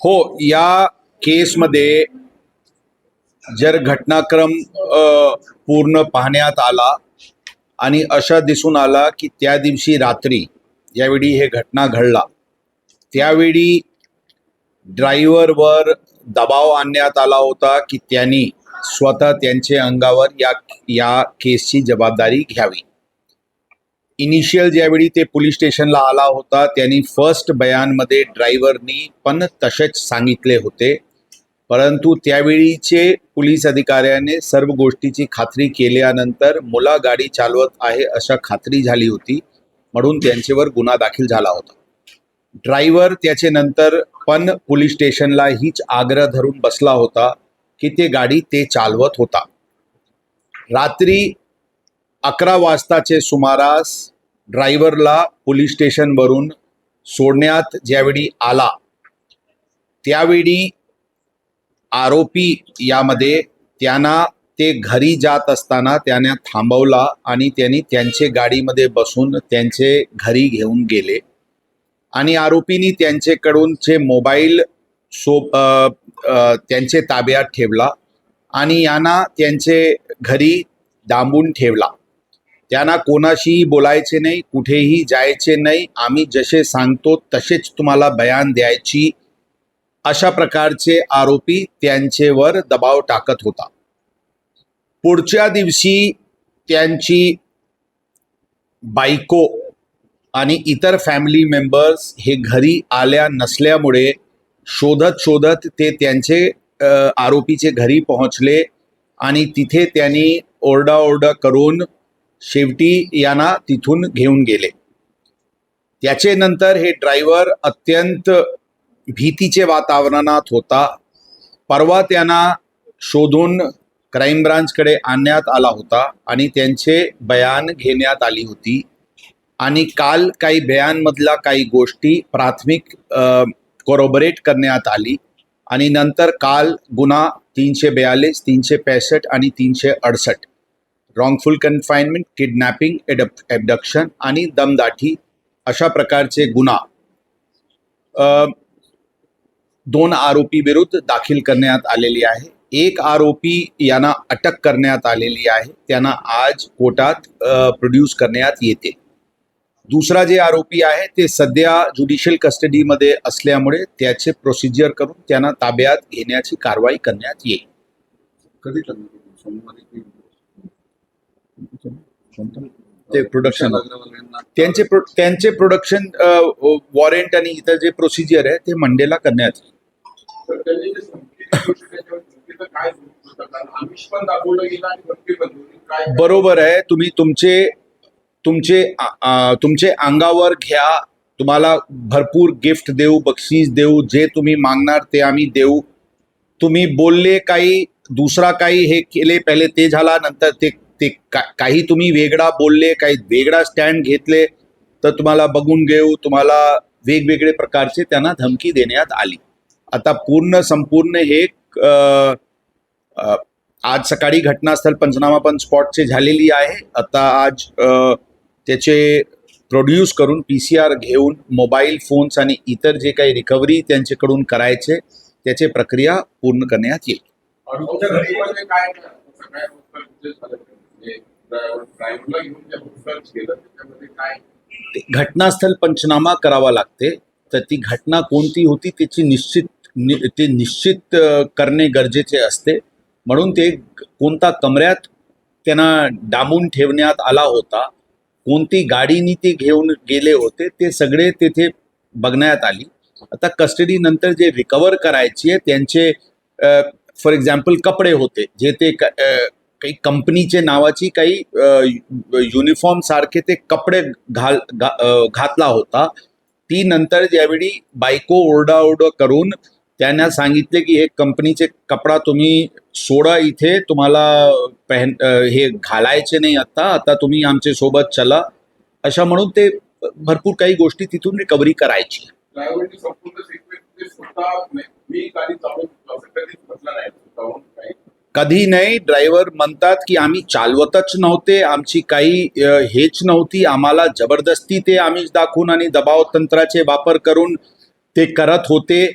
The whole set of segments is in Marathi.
हो या केसमध्ये जर घटनाक्रम पूर्ण पाहण्यात आला आणि अशा दिसून आला की त्या दिवशी रात्री ज्यावेळी हे घटना घडला त्यावेळी ड्रायव्हरवर दबाव आणण्यात आला होता की त्यांनी स्वतः त्यांचे अंगावर या या केसची जबाबदारी घ्यावी. इनिशियल ज्यावेळी ते पोलीस स्टेशनला आला होता त्यांनी फर्स्ट बयानमध्ये ड्रायव्हरनी पण तसेच सांगितले होते. परंतु त्यावेळीचे पोलीस अधिकाऱ्याने सर्व गोष्टीची खात्री केल्यानंतर मुला गाडी चालवत आहे अशा खात्री झाली होती म्हणून त्यांच्यावर गुन्हा दाखल झाला होता. ड्रायव्हर त्याचे नंतर पण पोलीस स्टेशनला हीच आग्रह धरून बसला होता की ते गाडी ते चालवत होता. रात्री अकरा वाजताचे सुमारास ड्रायव्हरला पोलीस स्टेशनवरून सोडण्यात ज्यावेळी आला त्यावेळी आरोपी यामध्ये त्यांना ते घरी जात असताना त्यांना थांबवला आणि त्यांनी त्यांचे गाडीमध्ये बसून त्यांचे घरी घेऊन गेले. आणि आरोपींनी त्यांच्याकडून जे मोबाईल सो त्यांचे ताब्यात ठेवला आणि यांना त्यांचे घरी डांबून ठेवला. त्यांना कोणाशीही बोलायचे नाही कुठेही जायचे नाही. आम्ही जसे सांगतो तसेच तुम्हाला बयान द्यायची. अशा प्रकारचे आरोपी त्यांचेवर दबाव टाकत होता. पुढच्या दिवशी त्यांची बायको आणि इतर फॅमिली मेंबर्स हे घरी आल्या नसल्यामुळे शोधत शोधत ते त्यांचे आरोपीचे घरी पोहोचले आणि तिथे त्यांनी ओरडाओरडा करून शेवटी यांना तिथून घेऊन गेले. त्याचे नंतर हे ड्रायव्हर अत्यंत भीतीचे वातावरणात होता. परवा त्यांना शोधून क्राईम ब्रांचकडे आणण्यात आला होता आणि त्यांचे बयान घेण्यात आली होती. आणि काल काही बयानमधला काही गोष्टी प्राथमिक कोरोबरेट करण्यात आली. आणि नंतर काल गुन्हा तीनशे बेयालीस तीनशे पैसष्ट आणि तीनशे अडसष्ट रॉंगफुल कन्फाइनमेंट किडनॅपिंग एडप ॲबडक्शन आणि दमदाठी अशा प्रकारचे गुन्हा दोन आरोपी विरुद्ध दाखल करण्यात आलेली आहे. एक आरोपी यांना अटक करण्यात आलेली आहे. त्यांना आज कोर्टात प्रोड्यूस करण्यात येते. दुसरा जे आरोपी आहे ते सध्या ज्युडिशियल कस्टडीमध्ये असल्यामुळे त्याचे प्रोसिजर करून त्यांना ताब्यात घेण्याची कारवाई करण्यात येईल. कधी सोमवारी ते प्रोडक्शन त्यांचे प्रो त्यांचे प्रोडक्शन वॉरंट आणि इतर जे प्रोसिजर आहे ते मंडेला करण्यात बरोबर आहे. तुम्ही तुमचे तुमचे तुमचे अंगावर घ्या. तुम्हाला भरपूर गिफ्ट देऊ बक्षीस देऊ. जे तुम्ही मागणार ते आम्ही देऊ. तुम्ही बोलले काही दुसरा काही हे केले पहिले ते झाला नंतर ते ते का- काही तुम्ही वेगळा बोलले काही वेगळा स्टँड घेतले तर तुम्हाला बघून घेऊ तुम्हाला वेगवेगळे प्रकारचे त्यांना धमकी देण्यात आली. आता पूर्ण संपूर्ण हे आज सकाळी घटनास्थळ पंचनामा पण स्पॉटचे झालेली आहे. आता आज त्याचे प्रोड्यूस करून पी सी आर घेऊन मोबाईल फोन्स आणि इतर जे काही रिकव्हरी त्यांच्याकडून करायचे त्याची प्रक्रिया पूर्ण करण्यात येईल. घटनास्थळ पंचनामा करावा लागते. तर ती घटना कोणती होती त्याची निश्चित नि- ते निश्चित करणे गरजेचे असते. म्हणून ते कोणता कमऱ्यात त्यांना डांबून ठेवण्यात आला होता कोणती गाडीनी ते घेऊन गेले होते ते सगळे तेथे बघण्यात आली. आता कस्टडी नंतर जे रिकवर करायची आहे त्यांचे फॉर एक्झाम्पल कपडे होते जे ते काही कंपनीचे नावाची काही युनिफॉर्म सारखे ते कपडे घाल घा- घातला होता. ती नंतर ज्यावेळी बायको ओरडाओरड करून त्यांना सांगितले की हे कंपनीचे कपडा तुम्ही सोडा इथे तुम्हाला पहन हे घालायचे नाही आता आता तुम्ही आमच्यासोबत चला. अशा म्हणून ते भरपूर काही गोष्टी तिथून रिकव्हरी करायची. संपूर्ण मी कधी नाही. ड्रायव्हर म्हणतात की आम्ही चालवतच नव्हते. आमची काही हेच नव्हती. आम्हाला जबरदस्ती ते आम्ही दाखवून आणि दबाव तंत्राचे वापर करून ते करत होते.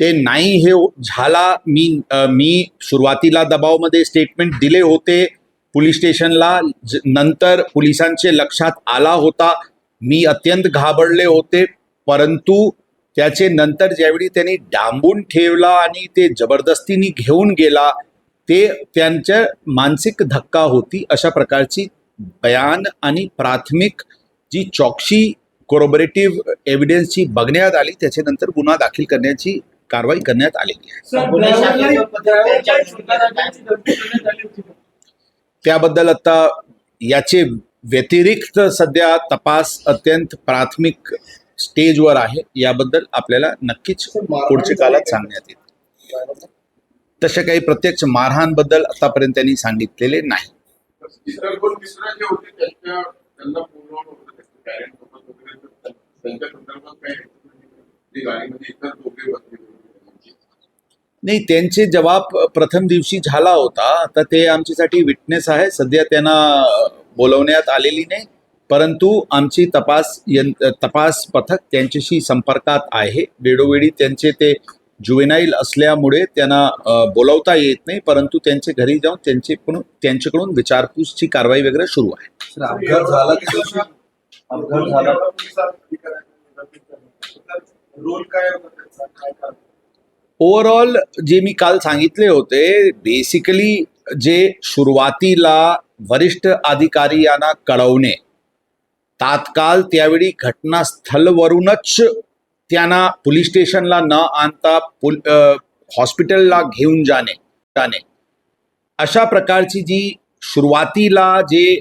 ते नाही हे झाला. मी मी सुरुवातीला दबावमध्ये स्टेटमेंट दिले होते. पोलीस स्टेशनला. ज- नंतर पोलिसांचे लक्षात आला होता. मी अत्यंत घाबरले होते. परंतु त्याचे नंतर ज्यावेळी त्यांनी डांबून ठेवला आणि ते जबरदस्तीने घेऊन गेला ते त्यांच्या मानसिक धक्का होती अशा प्रकारची बयान आणि प्राथमिक जी चौकशी कोरोबरेटिव्ह एव्हिडन्सची बघण्यात आली त्याच्यानंतर गुन्हा दाखल करण्याची कारवाई करण्यात आलेली आहे. त्याबद्दल आता याचे व्यतिरिक्त सध्या तपास अत्यंत प्राथमिक स्टेजवर आहे. याबद्दल आपल्याला नक्कीच पुढच्या काळात सांगण्यात येईल. तसे काही प्रत्यक्ष मारहाणबद्दल आतापर्यंत त्यांनी सांगितलेले नाही. तर नाही त्यांचे जबाब प्रथम दिवशी झाला होता. आता ते आमच्यासाठी विटनेस आहे. सध्या त्यांना बोलवण्यात आलेली नाही. परंतु आमची तपास यं- तपास पथक त्यांच्याशी संपर्कात आहे. वेळोवेळी त्यांचे ते जुवेनाईल असल्यामुळे त्यांना बोलवता येत नाही परंतु त्यांचे घरी जाऊन त्यांच्याकडून त्यांच्याकडून विचारपूसची कारवाई वगैरे सुरू आहे. त्याचा? ओव्हरऑल जे मी काल सांगितले होते बेसिकली जे सुरुवातीला वरिष्ठ अधिकारी यांना कळवणे तात्काळ त्यावेळी घटनास्थळवरूनच त्यांना पोलीस स्टेशनला न आणता पुल हॉस्पिटलला घेऊन जाणे जाणे. अशा प्रकारची जी सुरुवातीला जे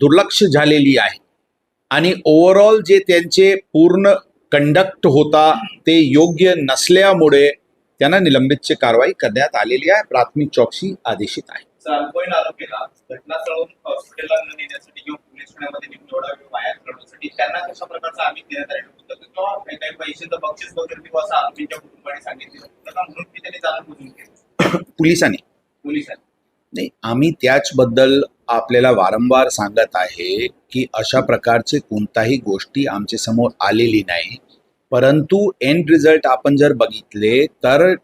दुर्लक्ष झालेली आहे आणि ओव्हरऑल जे त्यांचे पूर्ण कंडक्ट होता ते योग्य नसल्यामुळे त्यांना निलंबितची कारवाई करण्यात आलेली आहे. प्राथमिक चौकशी आदेशित आहे. चालपोईन आरोपीला घटनास्थळावरून हॉस्पिटलला न नेण्यासाठी किंवा पोलीस ठाण्यामध्ये नेऊन एवढा वेळ वाया घालवण्यासाठी त्यांना कशा प्रकारचा आम्ही देण्यात आलेलं किंवा काही काही पैशाचं बक्षीस वगैरे किंवा असं आरोपीच्या कुटुंबाने सांगितलं होतं. म्हणून मी त्यांनी जाणून बुजून केलं पोलिसांनी? पोलिसांनी. नाही आम्ही त्याचबद्दल आपल्याला वारंवार सांगत आहे की अशा प्रकारचे कोणताही गोष्टी आमच्यासमोर आलेली नाही. परंतु एंड रिझल्ट आपण जर बघितले तर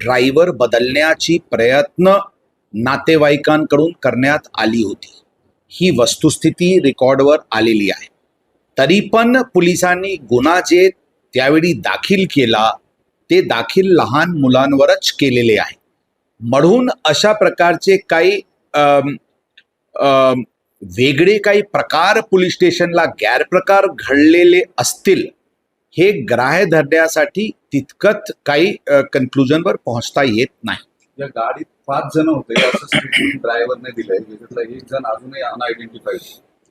ड्रायव्हर बदलण्याची प्रयत्न नातेवाईकांकडून करण्यात आली होती. ही वस्तुस्थिती रेकॉर्डवर आलेली आहे. तरी पण पोलिसांनी गुन्हा जे त्यावेळी दाखल केला ते दाखल लहान मुलांवरच केलेले आहे. म्हणून अशा प्रकारचे काही वेगळे काही प्रकार पोलीस स्टेशनला गैरप्रकार घडलेले असतील हे ग्राह्य धरण्यासाठी तितकत काही कन्क्लुजनवर पोहोचता येत नाही. या गाडीत पाच जण होते असं स्टेटमेंट ड्रायव्हरने दिलंय ज्याच्यातला एक जण अजूनही अनआयडेंटिफाईड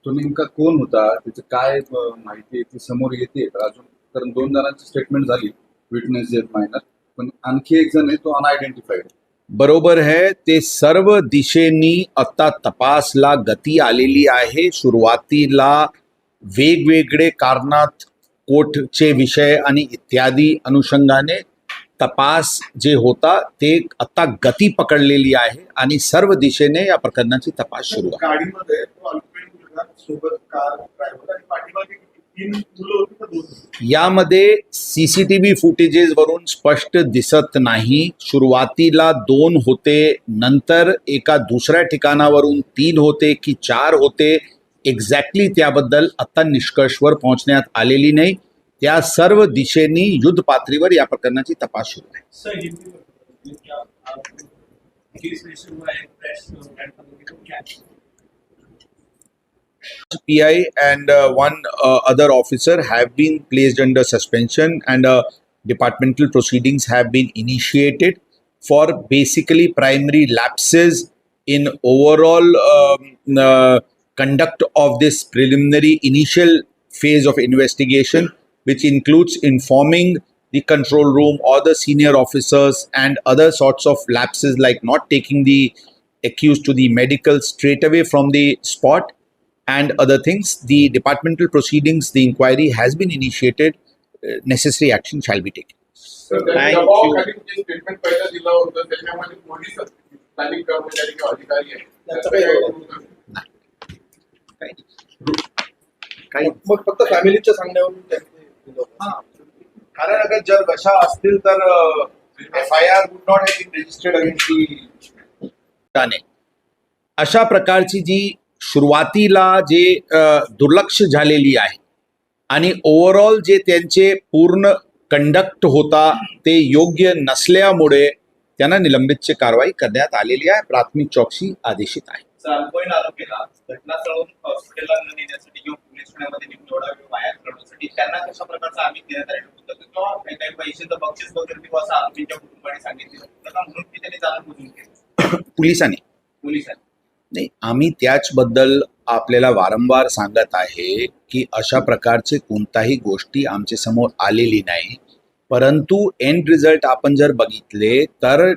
तो नेमका कोण होता त्याचं काय माहिती आहे ती समोर येते अजून कारण दोन जणांची स्टेटमेंट झाली विटनेस जे मायनर पण आणखी एक जण आहे तो अनआयडेंटिफाईड बरोबर आहे ते सर्व दिशेनी आता तपासला गती आलेली आहे सुरुवातीला वेगवेगळे कारणात कोर्टचे विषय आणि इत्यादी अनुषंगाने तपास जे होता ते आता गती पकडलेली आहे आणि सर्व दिशेने या प्रकरणाची तपास सुरू आहे? यामध्ये सीसीटीव्ही फुटेजेस वरून स्पष्ट दिसत नाही. सुरुवातीला दोन होते नंतर एका दुसऱ्या ठिकाणावरून तीन होते की चार होते. एक्झॅक्टली त्याबद्दल आता निष्कर्षवर पोहोचण्यात आलेली नाही त्या सर्व दिशेनी युद्ध पातळीवर या प्रकरणाची तपास सुरू आहे सर हिंदी में बताइए, क्या आप केस रजिस्टर हुआ है प्रेस प्लेटफॉर्म को क्या PI and uh, one uh, other officer have been placed under suspension and uh, departmental proceedings have been initiated for basically primary lapses in overall um, uh, conduct of this preliminary initial phase of investigation, which includes informing the control room or the senior officers and other sorts of lapses like not taking the accused to the medical straight away from the spot and other things. The departmental proceedings, the inquiry has been initiated. Uh, necessary action shall be taken. Thank you. काही मग फक्त फॅमिलीच्या सांगण्यावरून. कारण अगर जर अशा असतील तर F I R would not have been registered against अशा प्रकारची जी सुरुवातीला जे दुर्लक्ष झालेली आहे आणि ओव्हरऑल जे त्यांचे पूर्ण कंडक्ट होता ते योग्य नसल्यामुळे त्यांना निलंबितची कारवाई करण्यात आलेली आहे. प्राथमिक चौकशी आदेशित आहे. अल्पवयीन आरोपीला घटनास्थळाहून हॉस्पिटलला न नेण्यासाठी किंवा पोलीस ठाण्यामध्ये नेऊन एवढा वेळ वाया घालवण्यासाठी त्यांना कशा प्रकारचा आम्ही देण्यात आलेलं होतं? किंवा काही काही पैशाचं बक्षीस वगैरे किंवा असं आरोपीच्या कुटुंबाने होतं. म्हणून की त्यांनी जाणून बुजून केलं पोलिसांनी? पोलिसांनी. नाही आम्ही त्याचबद्दल आपल्याला वारंवार सांगत आहे की अशा प्रकारचे कोणताही गोष्टी आमच्यासमोर आलेली नाही. परंतु एंड रिझल्ट आपण जर बघितले तर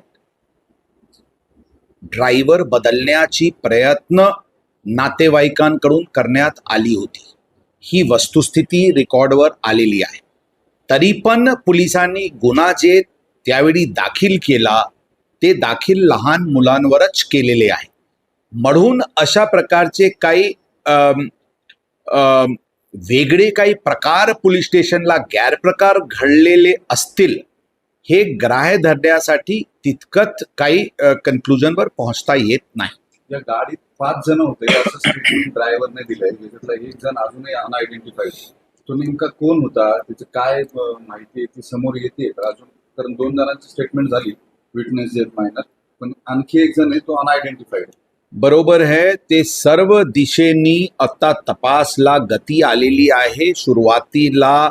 ड्रायव्हर बदलण्याची प्रयत्न नातेवाईकांकडून करण्यात आली होती. ही वस्तुस्थिती रेकॉर्डवर आलेली आहे. तरी पण पोलिसांनी गुन्हा जे त्यावेळी दाखल केला ते दाखल लहान मुलांवरच केलेले आहे. म्हणून अशा प्रकारचे काही वेगळे काही प्रकार पोलीस स्टेशनला गैरप्रकार घडलेले असतील हे ग्राह्य धरण्यासाठी तितकत काही कन्क्लुजनवर पोहोचता येत नाही. या गाडीत पाच जण होते असं स्टेटमेंट ड्रायव्हरने दिलंय. ज्याच्यातला एक जण अजूनही अनआयडेंटिफाईड तो नेमका कोण होता? त्याचं काय माहिती आहे? ती समोर येते. अजून कारण दोन जणांची स्टेटमेंट झाली विटनेस जे मायनर पण आणखी एक जण आहे तो अनआयडेंटिफाईड बरोबर आहे ते सर्व दिशेनी आता तपासला गती आलेली आहे. सुरुवातीला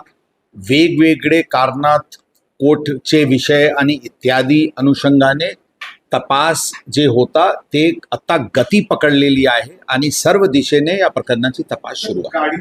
वेगवेगळे कारणात कोर्टचे विषय आणि इत्यादी अनुषंगाने तपास जे होता ते आता गती पकडलेली आहे आणि सर्व दिशेने या प्रकरणाची तपास सुरू आहे?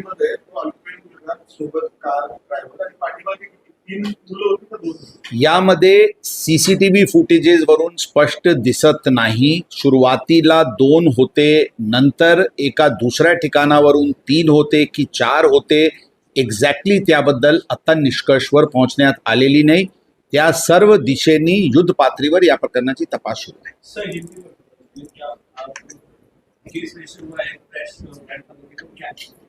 यामध्ये सीसीटीव्ही फुटेजेस वरून स्पष्ट दिसत नाही. सुरुवातीला दोन होते नंतर एका दुसऱ्या ठिकाणावरून तीन होते की चार होते. एक्झॅक्टली त्याबद्दल आत्ता निष्कर्षवर पोहोचण्यात आलेली नाही त्या सर्व दिशेनी युद्ध पातळीवर या प्रकरणाची तपास सुरू आहे